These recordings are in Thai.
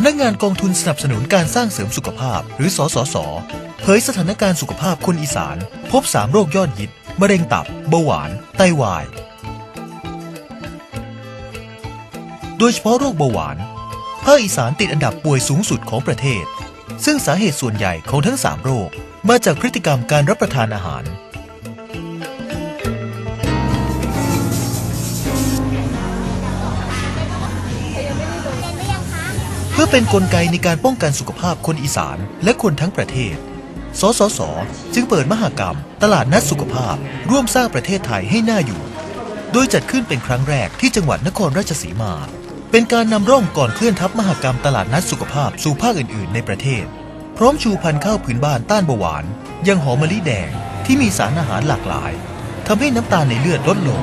ำนักงานกองทุนสนับสนุนการสร้างเสริมสุขภาพ หรือสสส เผยสถานการณ์สุขภาพคนอีสาน พบ 3 โรคยอดฮิต มะเร็งตับ เบาหวาน ไตวาย โดยเฉพาะโรคเบาหวาน ภาคอีสานติดอันดับป่วยสูงสุดของประเทศ ซึ่งสาเหตุส่วนใหญ่ของทั้ง 3 โรค มาจากพฤติกรรมการรับประทานอาหาร อเป็นนกลไกในการป้องกันสุขภาพคนอีสานและคนทั้งประเทศ สสส จึงเปิดมหากรรม ตลาดนัดสุขภาพ ร่วมสร้างประเทศไทยให้น่าอยู่ โดยจัดขึ้นเป็นครั้งแรกที่จังหวัดนครราชสีมา เป็นการนำร่องก่อนเคลื่อนทัพมหากรรมตลาดนัดสุขภาพสู่ภาคอื่น ๆ ในประเทศ พร้อมชูพันธุ์ข้าวพื้นบ้านต้านเบาหวาน ยังหอมมะลิแดงที่มีสารอาหารหลากหลายทำให้น้ำตาลในเลือดลดลง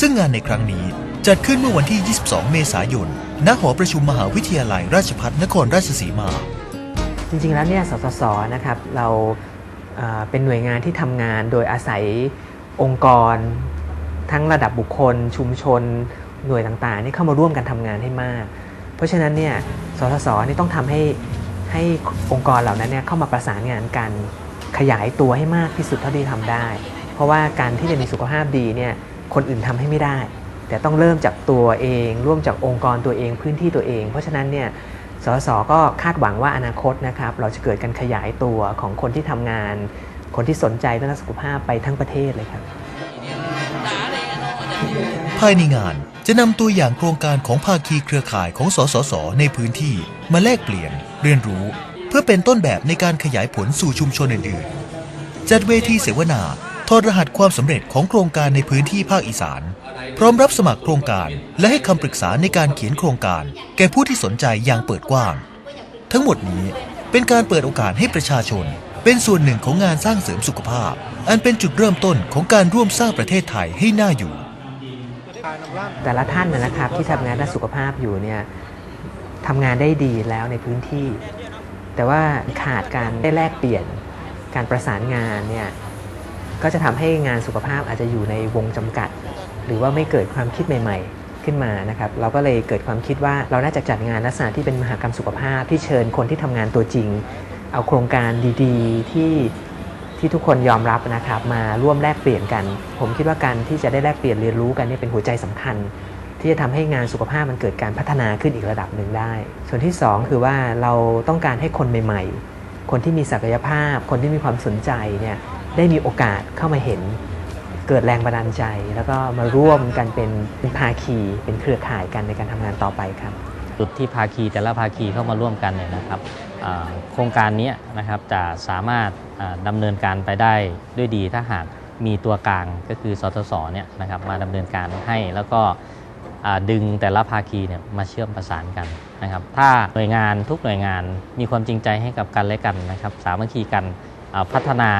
ซึ่งงานในครั้งนี้ จัดขึ้นเมื่อวันที่ 22 เมษายน ณ หอประชุมมหาวิทยาลัยราชภัฏนครราชสีมา จริงๆ แล้วเนี่ย สสส นะครับ เราเอ่อเป็นหน่วยงานที่ทำงานโดยอาศัยองค์กร ทั้งระดับบุคคล ชุมชน หน่วยต่างๆนี่เข้ามาร่วมกันทำงานให้มาก เพราะฉะนั้นเนี่ย สสส นี่ต้องทำให้ให้องค์กรเหล่านั้นเนี่ยเข้ามาประสานงานกัน ขยายตัวให้มากที่สุดเท่าที่ทำได้ เพราะว่าการที่จะมีสุขภาพดีเนี่ย คนอื่นทำให้ไม่ได้ แต่ต้องเริ่มจากตัวเอง ร่วมจากองค์กรตัวเองพื้นที่ตัวเอง เพราะฉะนั้นเนี่ยสสก็คาดหวังว่าอนาคตนะครับเราจะเกิดการขยายตัวของคนที่ทำงาน คนที่สนใจเรื่องสุขภาพไปทั้งประเทศเลยครับ ภายในงานจะนำตัวอย่างโครงการของภาคีเครือข่ายของสสส ในพื้นที่มาแลกเปลี่ยน เรียนรู้ เพื่อเป็นต้นแบบในการขยายผลสู่ชุมชนอื่นๆ จัดเวทีเสวนา อดรหัสความสำเร็จของโครงการในพื้นที่ภาคอีสาน พร้อมรับสมัครโครงการและให้คำปรึกษาในการเขียนโครงการ แก่ผู้ที่สนใจอย่างเปิดกว้าง ทั้งหมดนี้เป็นการเปิดโอกาสให้ประชาชน เป็นส่วนหนึ่งของงานสร้างเสริมสุขภาพ อันเป็นจุดเริ่มต้นของการร่วมสร้างประเทศไทยให้น่าอยู่ แต่ละท่านนะนะครับที่ทำงานด้านสุขภาพอยู่เนี่ยทำงานได้ดีแล้วในพื้นที่ แต่ว่าขาดการได้แลกเปลี่ยนการประสานงานเนี่ย ก็จะทำให้งานสุขภาพอาจจะอยู่ในวงจำกัด หรือว่าไม่เกิดความคิดใหม่ ๆขึ้นมานะครับเราก็เลยเกิดความคิดว่าเราน่าจะจัดงานลักษณะที่เป็นมหากรรมสุขภาพที่เชิญคนที่ทำงานตัวจริง เอาโครงการดีๆที่ที่ทุกคนยอมรับนะครับมาร่วมแลกเปลี่ยนกัน ผมคิดว่าการที่จะได้แลกเปลี่ยนเรียนรู้กันนี่เป็นหัวใจสำคัญ ที่จะทำให้งานสุขภาพมันเกิดการพัฒนาขึ้นอีกระดับหนึ่งได้ ส่วนที่ 2 คือว่าเราต้องการให้คนใหม่ ๆ คนที่มีศักยภาพ คนที่มีความสนใจเนี่ย ได้มีโอกาสเข้ามาเห็นเกิดแรงบันดาลใจ แล้วก็มาร่วมกันเป็นเป็นภาคีเป็นเครือข่ายกันในการทำงานต่อไปครับ จุดที่ภาคีแต่ละภาคีเข้ามาร่วมกันเนี่ยนะครับอ่าโครงการนี้นะครับจะสามารถอ่าดำเนินการไปได้ด้วยดีถ้าหากมีตัวกลางก็คือสทศเนี่ยนะครับมาดำเนินการให้แล้วก็อ่าดึงแต่ละภาคีเนี่ยมาเชื่อมประสานกันนะครับถ้าหน่วยงานทุกหน่วยงานมีความจริงใจให้กับกันและกันนะครับสามัคคีกันอ่าพัฒนา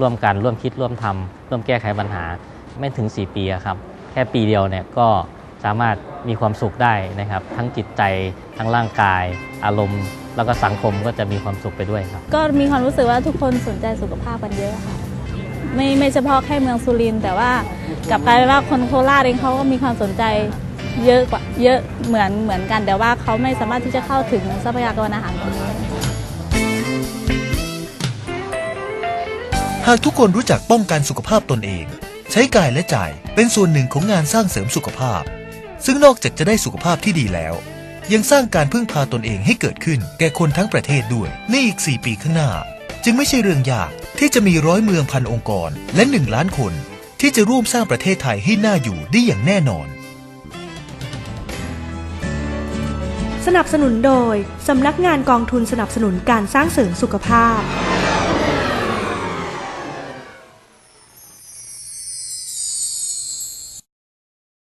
ร่วมกันร่วมคิดร่วมทำร่วมแก้ไขปัญหาไม่ถึง 4 ปีครับ แค่ปีเดียวเนี่ยก็สามารถมีความสุขได้นะครับ ทั้งจิตใจทั้งร่างกาย อารมณ์ แล้วก็สังคมก็จะมีความสุขไปด้วยครับ ก็มีความรู้สึกว่าทุกคนสนใจสุขภาพกันเยอะค่ะไม่ไม่เฉพาะแค่เมืองสุรินทร์แต่ว่ากลับกลายเป็นว่าคนโคราชเองเขาก็มีความสนใจเยอะกว่าเยอะเหมือนเหมือนกัน แต่ว่าเขาไม่สามารถที่จะเข้าถึงทรัพยากรอาหารตรงนี้ากทุกคนรู้จักป้องกันสุขภาพตนเอง ใช้กายและใจเป็นส่วนหนึ่งของงานสร้างเสริมสุขภาพ ซึ่งนอกจากจะได้สุขภาพที่ดีแล้ว ยังสร้างการพึ่งพาตนเองให้เกิดขึ้น แก่คนทั้งประเทศด้วยในอีก 4 ปีข้างหน้า จึงไม่ใช่เรื่องยากที่จะมีร้อยเมืองพันองค์กรและ1ล้านคน ที่จะร่วมสร้างประเทศไทยให้น่าอยู่ได้อย่างแน่นอน สนับสนุนโดยสำนักงานกองทุนสนับสนุนการสร้างเสริมสุขภาพ